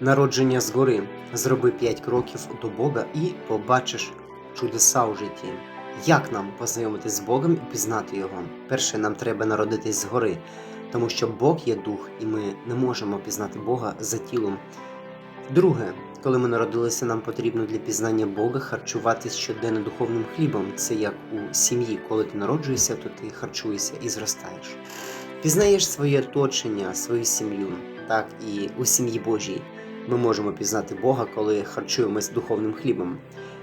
Народження згори. Зроби 5 кроків до Бога і побачиш чудеса у житті. Як нам познайомитись з Богом і пізнати Його? Перше, нам треба народитись згори, тому що Бог є дух, і ми не можемо пізнати Бога за тілом. Друге, коли ми народилися, нам потрібно для пізнання Бога харчуватись щоденно духовним хлібом. Це як у сім'ї, коли ти народжуєшся, то ти харчуєшся і зростаєш. Пізнаєш своє оточення, свою сім'ю, так і у сім'ї Божій. Ми можемо пізнати Бога, коли харчуємось духовним хлібом.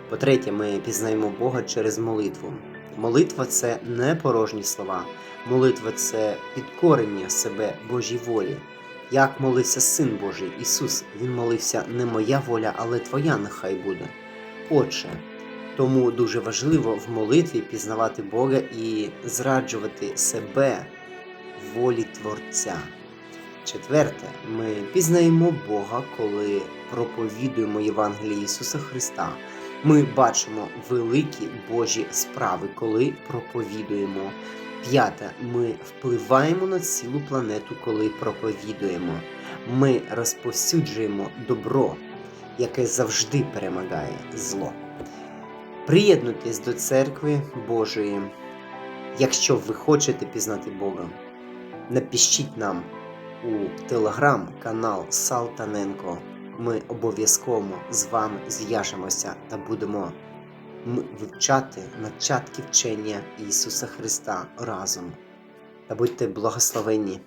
По-третє, ми пізнаємо Бога через молитву. Молитва це не порожні слова. Молитва це підкорення себе Божій волі. Як молився Син Божий Ісус, Він молився не моя воля, але Твоя нехай буде. Отже, тому дуже важливо в молитві пізнавати Бога і зраджувати себе волі Творця. Четверте, ми пізнаємо Бога, коли проповідуємо Євангеліє Ісуса Христа. Ми бачимо великі Божі справи, коли проповідуємо. П'яте, ми впливаємо на цілу планету, коли проповідуємо. Ми розповсюджуємо добро, яке завжди перемагає зло. Приєднуйтесь до церкви Божої. Якщо ви хочете пізнати Бога, напишіть нам у телеграм-канал Салтаненко. Ми обов'язково з вами зв'яжемося та будемо вивчати начатки вчення Ісуса Христа разом. Та будьте благословенні!